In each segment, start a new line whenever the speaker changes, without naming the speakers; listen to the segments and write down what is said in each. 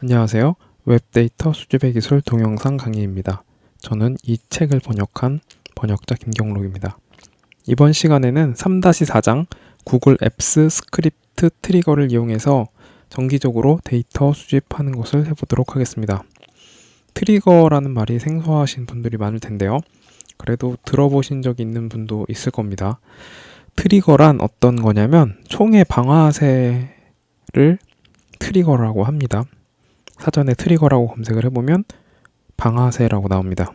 안녕하세요. 웹데이터 수집의 기술 동영상 강의입니다. 저는 이 책을 번역한 번역자 김경록입니다. 이번 시간에는 3-4장 구글 앱스 스크립트 트리거를 이용해서 정기적으로 데이터 수집하는 것을 해보도록 하겠습니다. 트리거라는 말이 생소하신 분들이 많을 텐데요. 그래도 들어보신 적 있는 분도 있을 겁니다. 트리거란 어떤 거냐면 총의 방아쇠를 트리거라고 합니다. 사전에 트리거라고 검색을 해보면 방아쇠라고 나옵니다.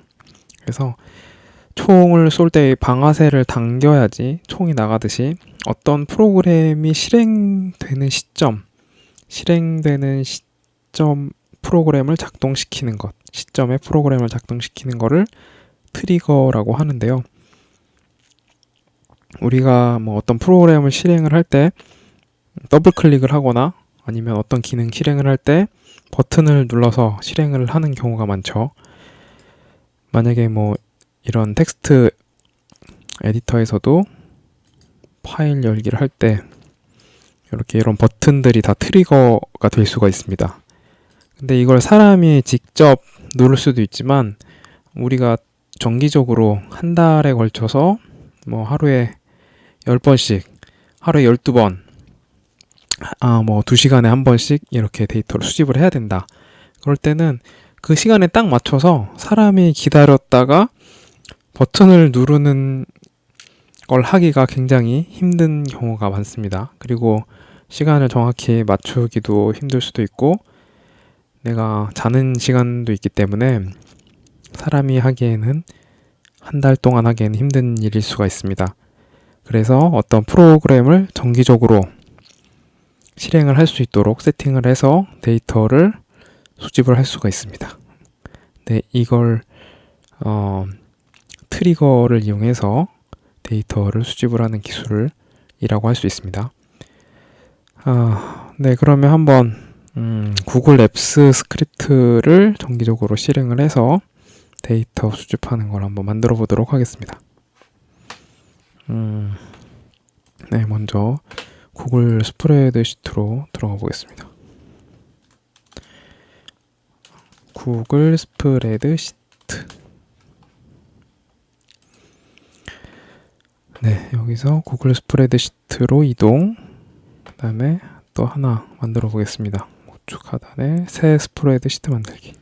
그래서 총을 쏠 때 방아쇠를 당겨야지 총이 나가듯이 어떤 프로그램이 실행되는 시점, 실행되는 시점 프로그램을 작동시키는 것, 시점에 프로그램을 작동시키는 것을 트리거라고 하는데요. 우리가 뭐 어떤 프로그램을 실행을 할 때 더블 클릭을 하거나 아니면 어떤 기능 실행을 할 때 버튼을 눌러서 실행을 하는 경우가 많죠. 만약에 뭐 이런 텍스트 에디터에서도 파일 열기를 할 때 이렇게 이런 버튼들이 다 트리거가 될 수가 있습니다. 근데 이걸 사람이 직접 누를 수도 있지만 우리가 정기적으로 한 달에 걸쳐서 뭐 하루에 10번씩, 하루에 12번, 아, 뭐 2시간에 한 번씩 이렇게 데이터를 수집을 해야 된다. 그럴 때는 그 시간에 딱 맞춰서 사람이 기다렸다가 버튼을 누르는 걸 하기가 굉장히 힘든 경우가 많습니다. 그리고 시간을 정확히 맞추기도 힘들 수도 있고 내가 자는 시간도 있기 때문에 사람이 하기에는 한 달 동안 하기에는 힘든 일일 수가 있습니다. 그래서 어떤 프로그램을 정기적으로 실행을 할 수 있도록 세팅을 해서 데이터를 수집을 할 수가 있습니다. 네, 이걸 어, 트리거를 이용해서 데이터를 수집을 하는 기술이라고 할 수 있습니다. 아, 네, 그러면 한번 음, 구글 앱스 스크립트를 정기적으로 실행을 해서 데이터 수집하는 걸 한번 만들어 보도록 하겠습니다. 음, 네, 먼저 구글 스프레드 시트로 들어가 보겠습니다. 구글 스프레드 시트. 네, 여기서 구글 스프레드 시트로 이동. 그 다음에 또 하나 만들어 보겠습니다. 우측 하단에 새 스프레드 시트 만들기.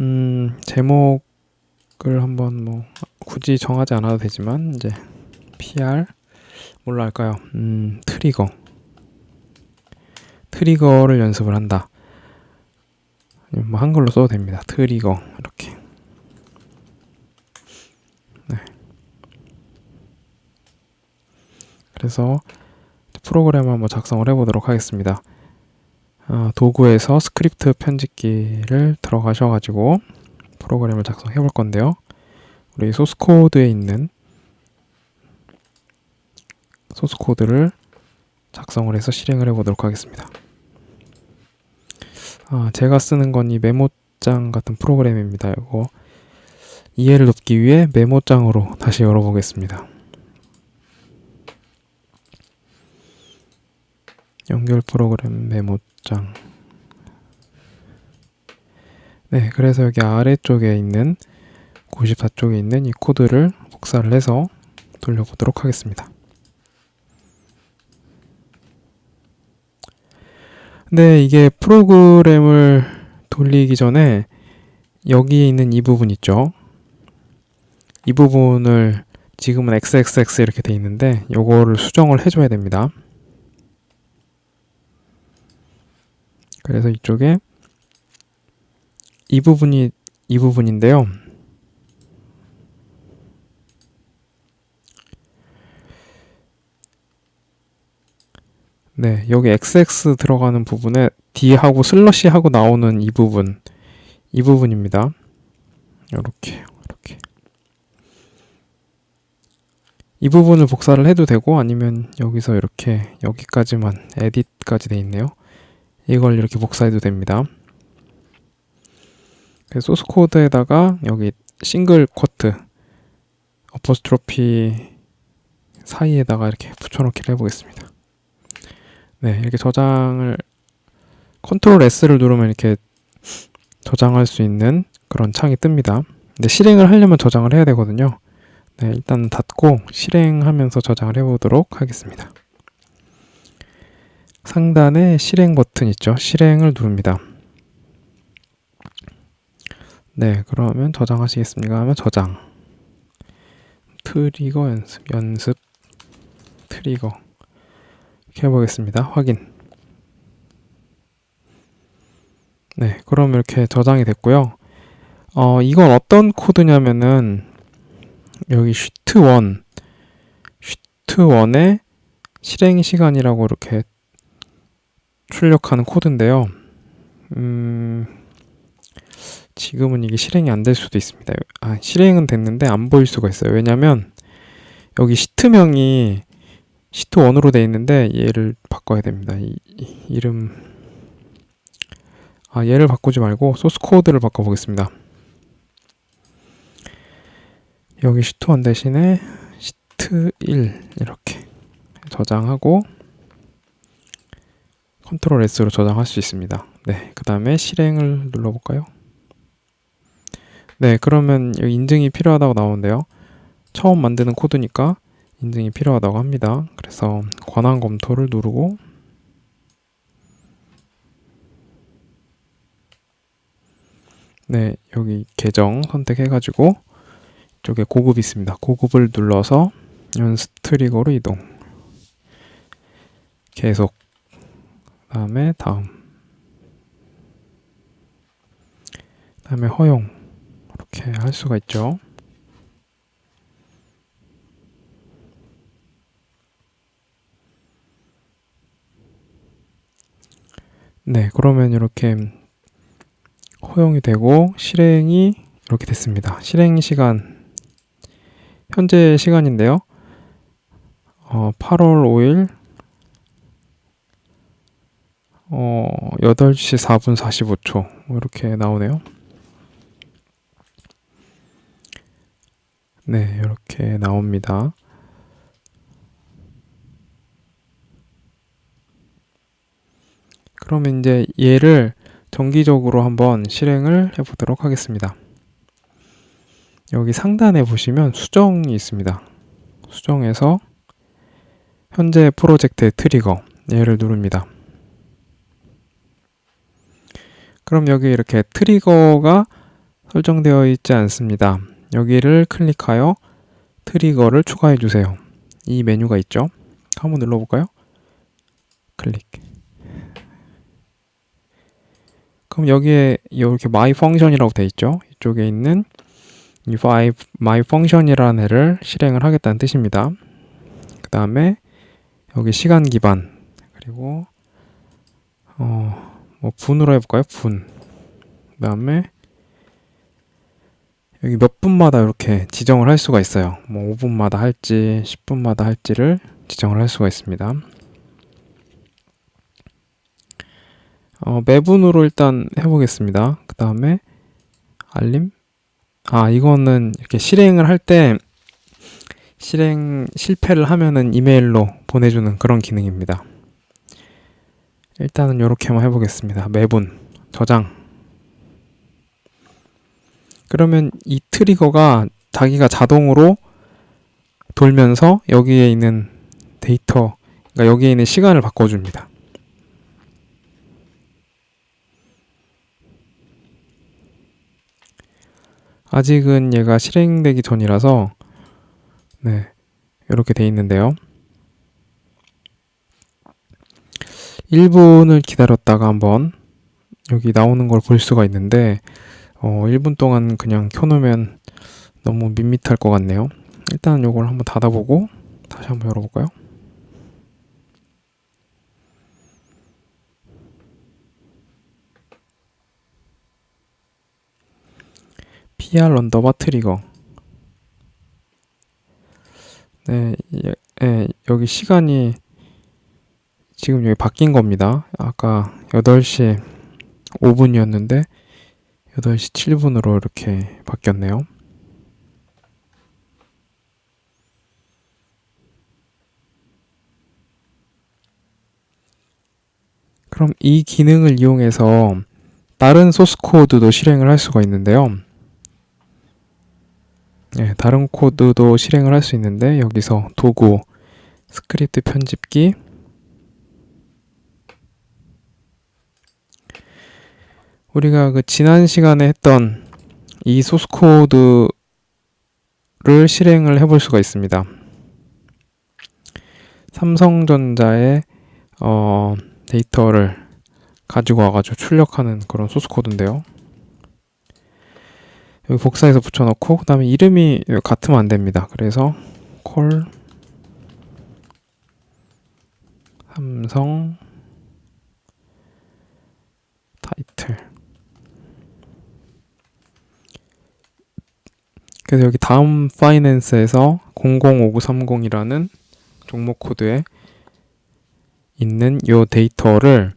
음, 제목을 한번 뭐 굳이 정하지 않아도 되지만 이제 PR 뭘로 할까요? 음, 트리거. 트리거를 연습을 한다. 뭐 한글로 써도 됩니다. 트리거 이렇게. 네. 그래서 프로그램을 한번 작성을 해보도록 하겠습니다. 어, 도구에서 스크립트 편집기를 들어가셔가지고 프로그램을 작성해 볼 건데요. 우리 소스 코드에 있는 소스 코드를 작성을 해서 실행을 해보도록 하겠습니다. 아, 제가 쓰는 건 이 메모장 같은 프로그램입니다. 이거 이해를 돕기 위해 메모장으로 다시 열어보겠습니다. 연결 프로그램 메모장. 네, 그래서 여기 아래쪽에 있는 94쪽에 있는 이 코드를 복사를 해서 돌려보도록 하겠습니다. 근데 이게 프로그램을 돌리기 전에 여기에 있는 이 부분 있죠. 이 부분을 지금은 xxx 이렇게 돼 있는데 요거를 수정을 해줘야 됩니다. 그래서 이쪽에 이 부분이 이 부분인데요. 네, 여기 XX 들어가는 부분에 D하고 슬러시 하고 나오는 이 부분, 이 부분입니다. 이렇게, 이렇게. 이 부분을 복사를 해도 되고 아니면 여기서 이렇게 여기까지만 에딧까지 돼 있네요. 이걸 이렇게 복사해도 됩니다. 소스 코드에다가 여기 싱글 쿼트 어퍼스트로피 사이에다가 이렇게 붙여넣기를 해보겠습니다. 네, 이렇게 저장을 컨트롤 S를 누르면 이렇게 저장할 수 있는 그런 창이 뜹니다. 근데 실행을 하려면 저장을 해야 되거든요. 네, 일단 닫고 실행하면서 저장을 해보도록 하겠습니다. 상단에 실행 버튼 있죠. 실행을 누릅니다. 네, 그러면 저장하시겠습니까? 하면 저장. 트리거 연습, 연습, 트리거. 이렇게 해보겠습니다. 확인. 네, 그럼 이렇게 저장이 됐고요. 어, 이건 어떤 코드냐면은 여기 슈트 1, 슈트 1의 실행 시간이라고 이렇게 출력하는 코드인데요. 음, 지금은 이게 실행이 안 될 수도 있습니다. 아, 실행은 됐는데 안 보일 수가 있어요. 왜냐면 여기 시트명이 시트 1으로 돼 있는데 얘를 바꿔야 됩니다. 이, 이, 이 름 아, 얘를 바꾸지 말고 소스 코드를 바꿔 보겠습니다. 여기 시트 1 대신에 시트 1 이렇게 저장하고 컨트롤 S로 저장할 수 있습니다. 네, 그 다음에 실행을 눌러볼까요? 네, 그러면 여기 인증이 필요하다고 나오는데요. 처음 만드는 코드니까 인증이 필요하다고 합니다. 그래서 권한 검토를 누르고 네, 여기 계정 선택해가지고 이쪽에 고급 있습니다. 고급을 눌러서 연습 트리거로 이동. 계속 다음에 다음 다음에 허용 이렇게 할 수가 있죠. 네, 그러면 이렇게 허용이 되고 실행이 이렇게 됐습니다. 실행 시간 현재 시간인데요. 어, 8월 5일 어, 8시 4분 45초 뭐 이렇게 나오네요. 네, 이렇게 나옵니다. 그러면 이제 얘를 정기적으로 한번 실행을 해보도록 하겠습니다. 여기 상단에 보시면 수정이 있습니다. 수정에서 현재 프로젝트의 트리거 얘를 누릅니다. 그럼 여기 이렇게 트리거가 설정되어 있지 않습니다. 여기를 클릭하여 트리거를 추가해 주세요. 이 메뉴가 있죠. 한번 눌러볼까요? 클릭. 그럼 여기에 이렇게 my function이라고 되어 있죠. 이쪽에 있는 이 my, my function이라는 애를 실행을 하겠다는 뜻입니다. 그 다음에 여기 시간 기반 그리고 어, 뭐 분으로 해볼까요? 분. 그 다음에 여기 몇 분마다 이렇게 지정을 할 수가 있어요. 뭐 5분마다 할지 10분마다 할지를 지정을 할 수가 있습니다. 어, 매분으로 일단 해보겠습니다. 그 다음에 알림. 아 이거는 이렇게 실행을 할 때 실행 실패를 하면은 이메일로 보내주는 그런 기능입니다. 일단은 이렇게 한번 해보겠습니다. 매분 저장. 그러면 이 트리거가 자기가 자동으로 돌면서 여기에 있는 데이터, 그러니까 여기에 있는 시간을 바꿔줍니다. 아직은 얘가 실행되기 전이라서 네 이렇게 돼 있는데요. 1분을 기다렸다가 한번 여기 나오는 걸 볼 수가 있는데 어, 1분 동안 그냥 켜놓으면 너무 밋밋할 것 같네요. 일단 이걸 한번 닫아보고 다시 한번 열어볼까요? PR 언더바 트리거 네, 예, 예, 여기 시간이 지금 여기 바뀐 겁니다. 아까 8시 5분이었는데 8시 7분으로 이렇게 바뀌었네요. 그럼 이 기능을 이용해서 다른 소스 코드도 실행을 할 수가 있는데요. 네, 다른 코드도 실행을 할 수 있는데 여기서 도구 스크립트 편집기 우리가 그 지난 시간에 했던 이 소스 코드를 실행을 해볼 수가 있습니다. 삼성전자의 어, 데이터를 가지고 와가지고 출력하는 그런 소스 코드인데요. 여기 복사해서 붙여넣고 그 다음에 이름이 같으면 안 됩니다. 그래서 콜 삼성 타이틀 그래서 여기 다음 파이낸스에서 005930이라는 종목 코드에 있는 요 데이터를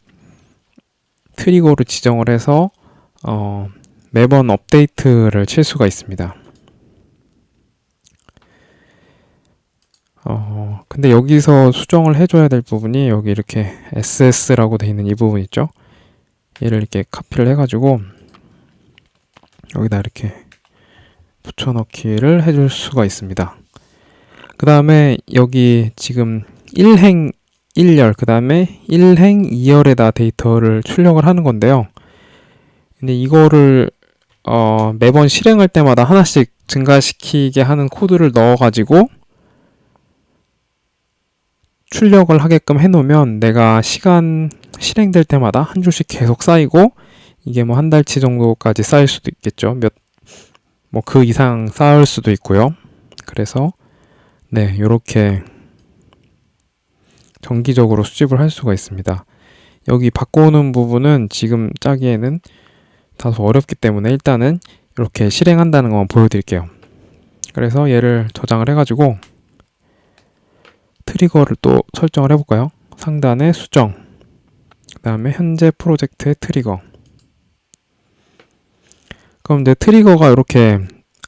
트리거로 지정을 해서 어, 매번 업데이트를 칠 수가 있습니다. 어, 근데 여기서 수정을 해줘야 될 부분이 여기 이렇게 SS라고 되어 있는 이 부분 있죠? 얘를 이렇게 카피를 해가지고 여기다 이렇게 붙여넣기를 해줄 수가 있습니다. 그 다음에 여기 지금 1행 1열, 그 다음에 1행 2열에다 데이터를 출력을 하는 건데요. 근데 이거를 어, 매번 실행할 때마다 하나씩 증가시키게 하는 코드를 넣어가지고 출력을 하게끔 해놓으면 내가 시간 실행될 때마다 한 줄씩 계속 쌓이고 이게 뭐 한 달치 정도까지 쌓일 수도 있겠죠. 몇, 뭐 그 이상 쌓을 수도 있고요. 그래서 네, 요렇게 정기적으로 수집을 할 수가 있습니다. 여기 바꿔오는 부분은 지금 짜기에는 다소 어렵기 때문에 일단은 이렇게 실행한다는 것만 보여드릴게요. 그래서 얘를 저장을 해가지고 트리거를 또 설정을 해볼까요? 상단에 수정, 그 다음에 현재 프로젝트의 트리거. 그럼 내 트리거가 이렇게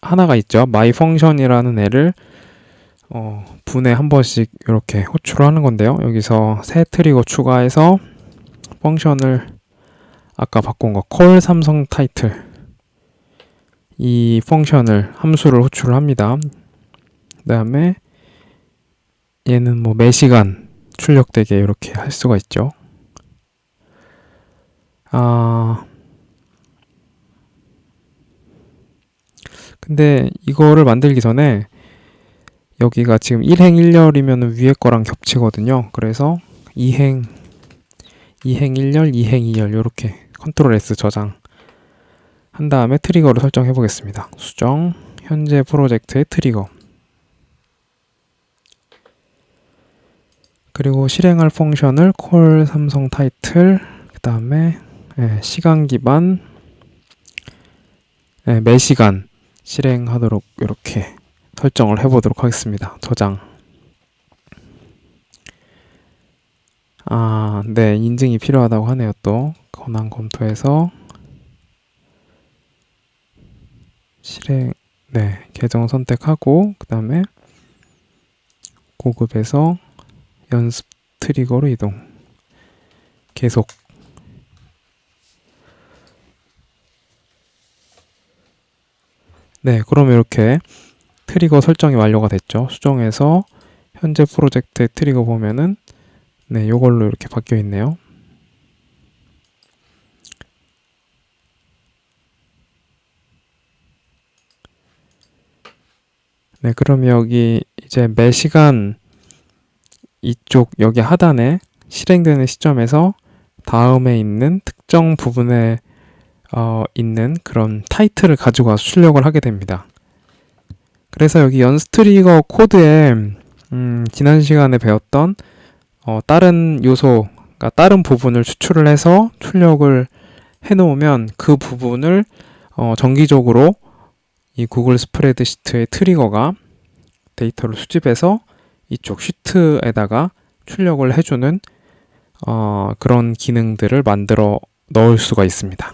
하나가 있죠. my function이라는 애를 어, 분에 한 번씩 이렇게 호출을 하는 건데요. 여기서 새 트리거 추가해서 펑션을 아까 바꾼 거 call 삼성 타이틀 이 펑션을 함수를 호출을 합니다. 그 다음에 얘는 뭐 매시간 출력되게 이렇게 할 수가 있죠. 아 근데 이거를 만들기 전에 여기가 지금 1행 1렬이면 위에 거랑 겹치거든요. 그래서 2행 2행 1열, 2행 2열 이렇게 컨트롤 S 저장 한 다음에 트리거를 설정해 보겠습니다. 수정 현재 프로젝트의 트리거 그리고 실행할 펑션을 콜 삼성 타이틀 그 다음에 예, 시간 기반 예, 매 시간 실행하도록 이렇게 설정을 해보도록 하겠습니다. 저장. 아, 네, 인증이 필요하다고 하네요. 또 권한 검토해서 실행, 네, 계정 선택하고 그 다음에 고급에서 연습 트리거로 이동. 계속. 네, 그럼 이렇게 트리거 설정이 완료가 됐죠. 수정해서 현재 프로젝트의 트리거 보면은 네, 요걸로 이렇게 바뀌어 있네요. 네, 그럼 여기 이제 매 시간 이쪽 여기 하단에 실행되는 시점에서 다음에 있는 특정 부분에 어, 있는 그런 타이틀을 가지고 와서 출력을 하게 됩니다. 그래서 여기 연스트리거 코드에 음, 지난 시간에 배웠던 어, 다른 요소, 그러니까 다른 부분을 추출을 해서 출력을 해놓으면 그 부분을 어, 정기적으로 이 구글 스프레드시트의 트리거가 데이터를 수집해서 이쪽 시트에다가 출력을 해주는 어, 그런 기능들을 만들어 넣을 수가 있습니다.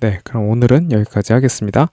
네, 그럼 오늘은 여기까지 하겠습니다.